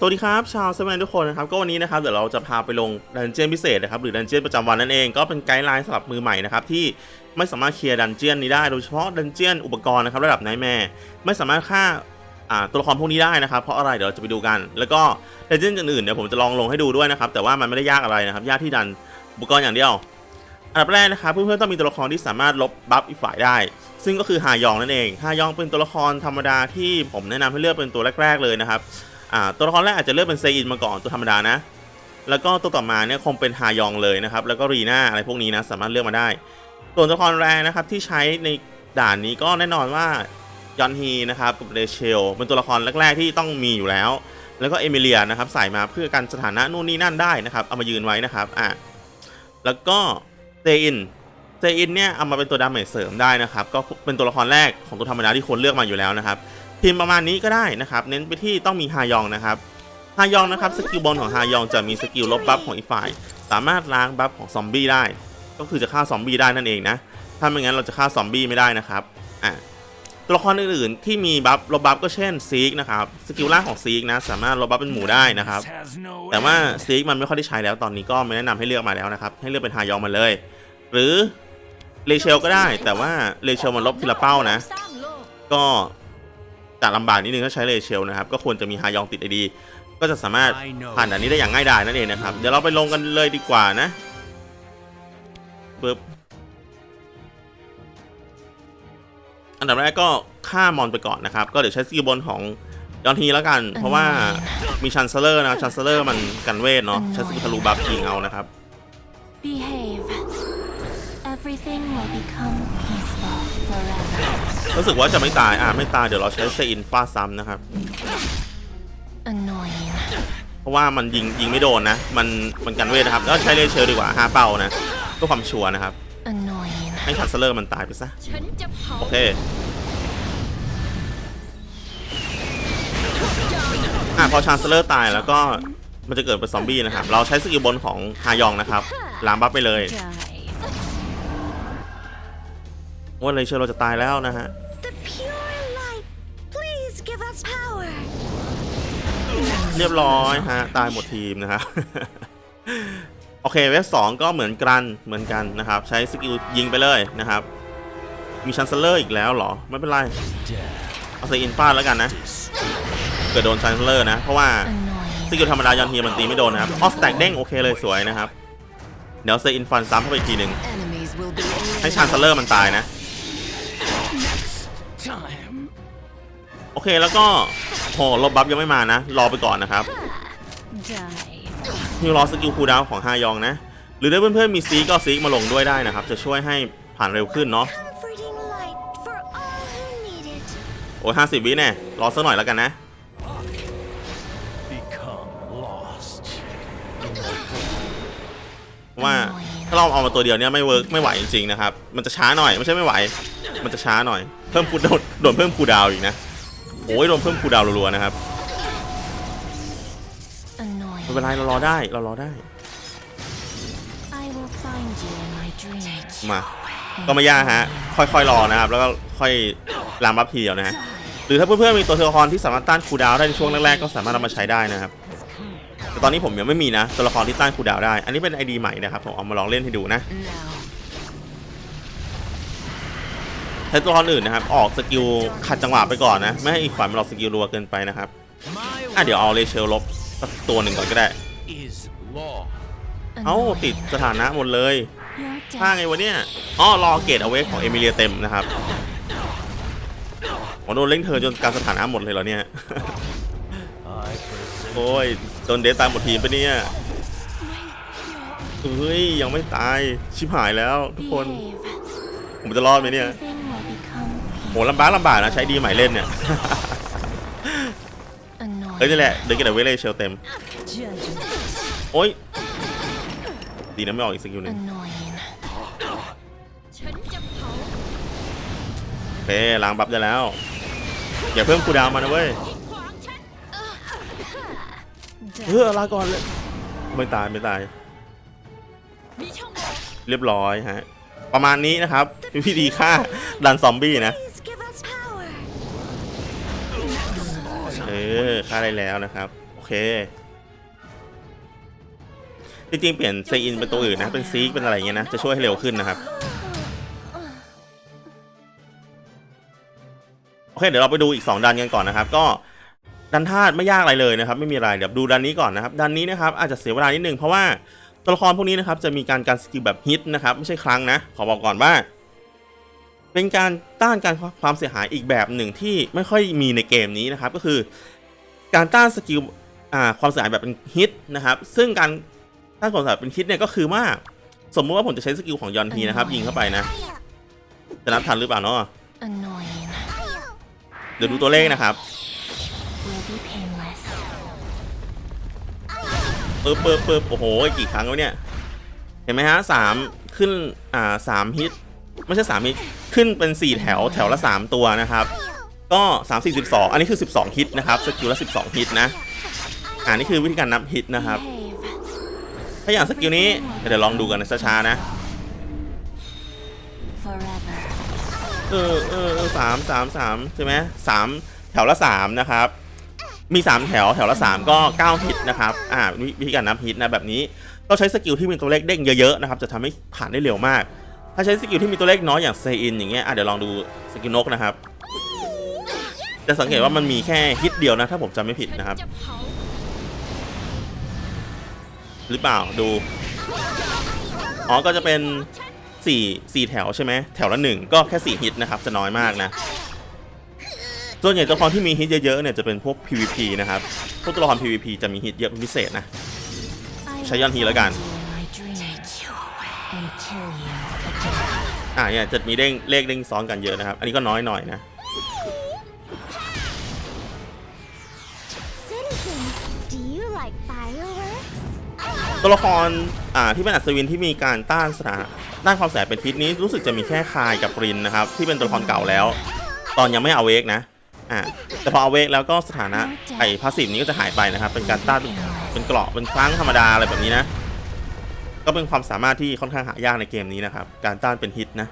สวัสดีครับชาวเซเว่นทุกคนนะครับก็วันนี้นะครับเดี๋ยวเราจะพาไปลงดันเจียนพิเศษนะครับหรือดันเจียนประจำวันนั่นเองก็เป็นไกด์ไลน์สำหรับมือใหม่นะครับที่ไม่สามารถเคลียร์ดันเจียนนี้ได้โดยเฉพาะดันเจียนอุปกรณ์นะครับระดับไนท์แมร์ไม่สามารถฆ่าอ่าตัวละครพวกนี้ได้นะครับเพราะอะไรเดี๋ยวเราจะไปดูกัน แล้วก็ดันเจียนอื่นๆเดี๋ยวผมจะลองลงให้ดูด้วยนะครับแต่ว่ามันไม่ได้ยากอะไรนะครับยากที่ดันอุปกรณ์อย่างเดียวอันดับแรกนะครับเพื่อนๆต้องมีตัวละครที่สามารถลบบัฟอีกฝ่ายได้ ซึ่งก็คือฮายองนั่นเองฮายองเป็นตัวละครธรรมดาที่ผมแนะนำให้เลือกเป็นตัวแรก ๆเลยนะครับ อ่าตัวละครแรกอาจจะเลือกเป็นเซอินมาก่อนตัวธรรมดานะ แล้วก็ตัวต่อมาเนี่ยคงเป็นฮายองเลยนะครับ แล้วก็รีน่าอะไรพวกนี้นะสามารถเลือกมาได้ ส่วนตัวละครแรกนะครับที่ใช้ในด่านนี้ก็แน่นอนว่ายอนฮีนะครับกับเรเชลเป็นตัวละครแรกๆที่ต้องมีอยู่แล้ว แล้วก็เอมิเลียนะครับใส่มาเพื่อกันสถานะนู่นนี่นั่นได้นะครับเอามายืนไว้นะครับอะแล้วก็เตอินเจอินเนี่ยเอามาเป็นตัวดาเมจเสริมได้นะครับก็เป็นตัวละครแรกของตัวธรรมดาที่ควรเลือกมาอยู่แล้วนะครับ ทีมประมาณนี้ก็ได้นะครับ เน้นไปที่ต้องมีฮายองนะครับฮายองนะครับสกิลบอลของฮายองจะมีสกิลลบบัฟของอีกฝ่าย สามารถล้างบัฟของซอมบี้ได้ ก็คือจะฆ่าซอมบี้ได้นั่นเองนะ ถ้าไม่งั้นเราจะฆ่าซอมบี้ไม่ได้นะครับอะตัวละครอื่นๆที่มีบัฟลบบัฟก็เช่นซีกนะครับสกิลล่างของซีกนะสามารถลบบัฟเป็นหมูได้นะครับ แต่ว่าซีกมันไม่ค่อยได้ใช้แล้วตอนนี้ก็ไม่แนะนำให้เลือกมาแล้วนะครับ ให้เลือกเป็นฮายองมาเลย หรือเลเชลก็ได้แต่ว่าเลเชลมันลบทีละเป้านะ ก็ จะลำบากนิดนึงถ้าใช้เลเชลนะครับ ก็ควรจะมีฮายองติดไอดี ก็จะสามารถผ่านด่านนี้ได้อย่างง่ายดายนั่นเองนะครับ เดี๋ยวเราไปลงกันเลยดีกว่านะปึ๊บอันดับแรกก็ฆ่ามอนไปก่อนนะครับ ก็เดี๋ยวใช้สกิลบนของยอนทีแล้วกัน เพราะว่ามีชันเซลเลอร์นะชันเซลเลอร์มันกันเวทเนาะใช้สกิลทะลุบัฟยิงเอานะครับ Behave. Everything will become peaceful forever. รู้สึกว่าจะไม่ตาย อ่าไม่ตาย เดี๋ยวเราใช้เซอินฟาดซ้ำนะครับ Annoying. เพราะว่ามันยิงยิงไม่โดนนะ มันมันกันเวทนะครับ แล้วใช้เลเชอร์ดีกว่าห้าเป้านะเพื่อความชัวร์นะครับ Annoying. ให้ชันเซลเลอร์มันตายไปซะ ฉันจะเผาโอเค อะพอชันเซลเลอร์ตายแล้วก็มันจะเกิดเป็นซอมบี้นะครับ เราใช้สกิลบนของฮายองนะครับล้างบัฟไปเลย Die. ว่าเลเชอร์เราจะตายแล้วนะฮะ The pure light. Please give us power. เรียบร้อยฮะตายหมดทีมนะครับโอเคเวฟสองก็เหมือนกันเหมือนกันนะครับ ใช้สกิลยิงไปเลยนะครับ มีชันเซลเลอร์อีกแล้วเหรอ ไม่เป็นไร เอาใส่อินฟาดแล้วกันนะ เกิดโดนชันเซลเลอร์นะ เพราะว่า Annoying. สกิลธรรมดายอนเฮียมันตีไม่โดนนะครับออสแต็กเด้งโอเคเลยสวยนะครับ เดี๋ยวเซอินฟันซ้ำเข้าไปอีกทีหนึ่ง Enemies will be ให้ชันเซลเลอร์มันตายนะ Time. โอเคแล้วก็โหลบบัฟยังไม่มานะ รอไปก่อนนะครับ Die. ฮิวรอสกิลคูลดาวน์ของฮายองนะ หรือถ้าเพื่อนๆมีซีก็ซีมาลงด้วยได้นะครับ จะช่วยให้ผ่านเร็วขึ้นเนาะ Comforting light for all who need it. โอ้ยห้าสิบวิแน่รอสักหน่อยแล้วกันนะ Become lost. เพราะว่า ถ้าเราเอามาตัวเดียวเนี่ยไม่เวิร์กไม่ไหวจริงๆนะครับ มันจะช้าหน่อยไม่ใช่ไม่ไหว มันจะช้าหน่อย เพิ่มคูลโดนโดนเพิ่มคูลดาวน์อีกนะโอ้ยโดนเพิ่มคูลดาวน์รัวๆนะครับ Annoying. ไม่เป็นไรเรารอได้เรารอได้ I will find you in my dreams. มา ก็ไม่ยากฮะ ค่อยๆรอนะครับ แล้วก็ค่อยลามบัฟทีเดียวนะฮะหรือถ้าเพื่อนๆมีตัวละครที่สามารถต้านคูลดาวน์ได้ในช่วงแรกๆก็สามารถเอามาใช้ได้นะครับ แต่ตอนนี้ผมยังไม่มีนะ ตัวละครที่ต้านคูดาวได้ อันนี้เป็นไอดีใหม่นะครับ ผมเอามาลองเล่นให้ดูนะใช้ตัวละครอื่นนะครับ ออกสกิลขัดจังหวะไปก่อนนะ ไม่ให้อีกฝ่ายมันออกสกิลรัวเกินไปนะครับ อะเดี๋ยวเอาเลเชลลบตัวหนึ่งก่อนก็ได้ เอ้าติดสถานะหมดเลยถ้าไงวะเนี่ยอ๋อรอเกตเอาเวกของเอมิเลียเต็มนะครับผมโดนเล่งเธอจนการสถานะหมดเลยเหรอเนี่ย โอ้ยโดนเดทตายหมดทีมไปะเนี่ยเฮ้ยยังไม่ตายชิบหายแล้วทุกคน Behave. ผมจะรอดไหมเนี่ย Everything will become โหลำบากลำบากนะใช้ดีใหม่เล่นเนี่ย annoying. เฮ้ยนี่แหละเดินกันแต่เวเลเชลเต็ม Judgment. โอ้ยดีนะไม่ออกอีกสกิลหนึ่ง Annoying. โอเคล้างบัฟได้แล้ว อย่าเพิ่มคูลดาวน์มานะเว้ย เฮ้ย Death. ลาก่อนเลยไม่ตายไม่ตายเรียบร้อยฮะ ประมาณนี้นะครับวิธีฆ่าดันซอมบี้นะ Please give us power. เออฆ่าได้แล้วนะครับ โอเค จริงๆ เปลี่ยนเซอินเป็นตัวอื่นนะ เป็นซีกเป็นอะไรอย่างเงี้ยนะ จะช่วยให้เร็วขึ้นนะครับ โอเค เดี๋ยวเราไปดูอีก 2ดันกันก่อนนะครับ ก็ ดันธาตุไม่ยากอะไรเลยนะครับ ไม่มีอะไรเดี๋ยวดูดันนี้ก่อนนะครับ ดันนี้นะครับอาจจะเสียเวลานิดนึงเพราะว่าตัวละครพวกนี้นะครับจะมีการการสกิลแบบฮิตนะครับไม่ใช่ครั้งนะ ขอบอกก่อนว่า เป็นการต้านการความเสียหายอีกแบบหนึ่งที่ไม่ค่อยมีในเกมนี้นะครับ ก็คือการต้านสกิลอ่าความเสียหายแบบเป็นฮิตนะครับ ซึ่งการต้านความเสียหายเป็นฮิตเนี่ยก็คือว่าสมมุติว่าผมจะใช้สกิลของยอนทีนะครับยิงเข้าไปนะจะนับทันหรือเปล่าเนาะ Annoying. เดี๋ยวดูตัวเลขนะครับ ปึ๊บปึ๊บปึ๊บโอ้โหกี่ครั้งแล้วเนี่ย เห็นไหมฮะสามขึ้นอ่าสามฮิตไม่ใช่สามฮิตขึ้นเป็น4แถวแถวละ3ตัวนะครับ ก็3 4 12อันนี้คือ12ฮิตนะครับสกิลละ12ฮิตนะอ่านี่คือวิธีการนับฮิตนะครับ ถ้าอย่างสกิลนี้เดี๋ยวลองดูกันนะช้าๆนะเออเออสามสามสามใช่ไหมสามแถวละสามนะครับ มีสามแถวแถวละสามก็เก้าฮิตนะครับอ่าวิวิธีการนับฮิตนะแบบนี้ต้องใช้สกิลที่มีตัวเลขเด้งเยอะๆนะครับจะทำให้ผ่านได้เร็วมาก ถ้าใช้สกิลที่มีตัวเลขน้อยอย่างเซอินอย่างเงี้ยอะเดี๋ยวลองดูสกิลนกนะครับจะสังเกตว่ามันมีแค่ฮิตเดียวนะ ถ้าผมจำไม่ผิดนะครับ หรือเปล่าดูอ๋อก็จะเป็นสี่สี่แถวใช่ไหมแถวละหนึ่งก็แค่สี่ฮิตนะครับ จะน้อยมากนะ ส่วนใหญ่ตัวละครที่มีฮิตเยอะๆเนี่ยจะเป็นพวก PVP นะครับ พวกตัวละคร PVP จะมีฮิตเยอะเป็นพิเศษนะ I ใช้ยอนทีแล้วกัน will in my dreams and kill you again. อ่าเนี่ยจะมีเด้งเลขเด้งซ้อนกันเยอะนะครับ อันนี้ก็น้อยหน่อยนะ Citizens, do you like fireworks? ตัวละครอ่าที่เป็นอัศวินที่มีการต้านสถานะต้านความแสบเป็นพิษนี้รู้สึกจะมีแค่คายกับปรินนะครับ ที่เป็นตัวละครเก่าแล้ว ตอนยังไม่เอาเวกนะ อ่าแต่พอเอาเวกแล้วก็สถานะไอ้พาสซีฟนี้ก็จะหายไปนะครับ เป็นการต้านเป็นเกราะเป็นครั้งธรรมดาอะไรแบบนี้นะ ก็เป็นความสามารถที่ค่อนข้างหายากในเกมนี้นะครับ การต้านเป็นฮิตนะ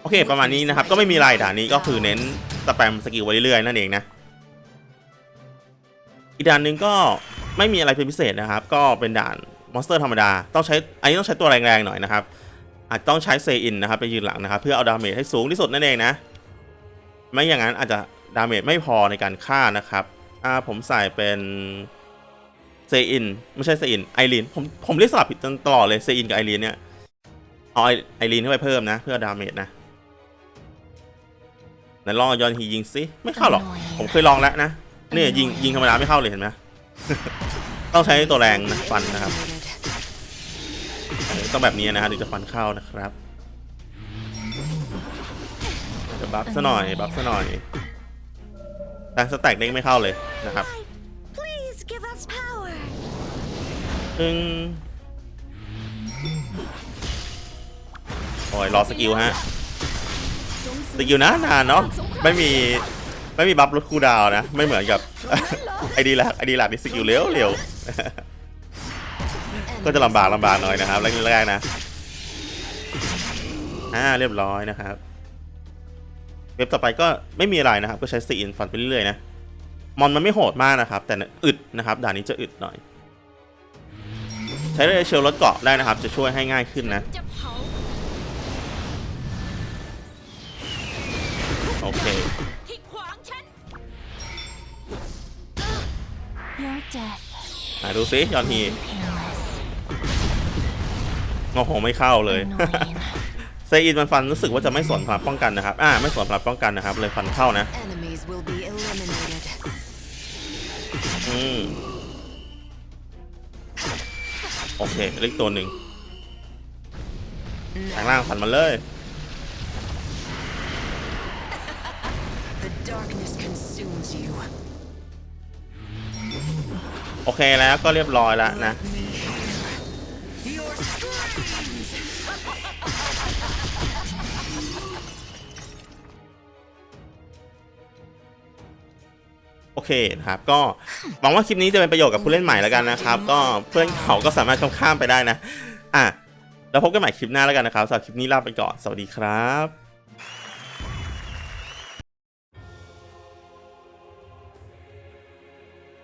โอเค ประมาณนี้นะครับ ก็ไม่มีอะไรด่านนี้ก็คือเน้นสแปมสกิลไว้เรื่อยๆนั่นเองนะอีกด่านหนึ่งก็ไม่มีอะไรเป็นพิเศษนะครับ ก็เป็นด่านมอนสเตอร์ธรรมดาต้องใช้อันนี้ต้องใช้ตัวแรงๆหน่อยนะครับอาจต้องใช้เซอินนะครับไปยืนหลังนะครับ เพื่อเอาดาเมจให้สูงที่สุดนั่นเองนะ ไม่อย่างนั้นอาจจะดาเมจไม่พอในการฆ่านะครับ อ่าผมใส่เป็นเซอินไม่ใช่เซอินไอรีนผมผมเรียกสลับผิดตลอดเลยเซอินกับไอรีนเนี่ยเอาไอรีนเข้าไปเพิ่มนะ เพื่อดาเมจนะไหนลองเอายอนฮียิงสิไม่เข้าหรอก ผมเคยลองแล้วนะเนี่ยยิงยิงธรรมดาไม่เข้าเลยเห็นไหมต้องใช้ตัวแรงนะฟันนะครับต้องแบบนี้นะฮะถึงจะฟันเข้านะครับ บัฟซะหน่อยบัฟซะหน่อยแต่สแต็กเด้งไม่เข้าเลยนะครับ Please give us power. อึงโอ้ยรอสกิลฮะสกิลนะนานเนาะไม่มีไม่มีบัฟลดคูลดาวน์นะ ไม่เหมือนกับไอดีหลักไอดีหลักนี่สกิลเร็วเร็วก็จะลำบากลำบากหน่อยนะครับแรกๆนะอ่าเรียบร้อยนะครับ เว็บต่อไปก็ไม่มีอะไรนะครับ ก็ใช้ซีอินฟันไปเรื่อยๆนะ มอนมันไม่โหดมากนะครับ แต่อึดนะครับ ด่านนี้จะอึดหน่อย ใช้เรเชลลดเกาะได้นะครับ จะช่วยให้ง่ายขึ้นนะ โอเค Your death อะดูซิยอนฮี painless. โอ้โหไม่เข้าเลย Annoying. เซอินมันฟันรู้สึกว่าจะไม่สนพลังป้องกันนะครับ อ่า ไม่สนพลังป้องกันนะครับ เลยฟันเข้านะ Enemies will be eliminated. อืม โอเคเหลืออีกตัวหนึ่งแปลงร่างฟันมาเลย The darkness consumes you. โอเคแล้วก็เรียบร้อยแล้วนะ โอเคนะครับก็หวังว่าคลิปนี้จะเป็นประโยชน์กับผู้เล่นใหม่แล้วกันนะครับ ก็เพื่อนเขาก็สามารถข้ามไปได้นะ อะแล้วพบกันใหม่คลิปหน้าแล้วกันนะครับสำหรับคลิปนี้ลาไปก่อนสวัสดีครับ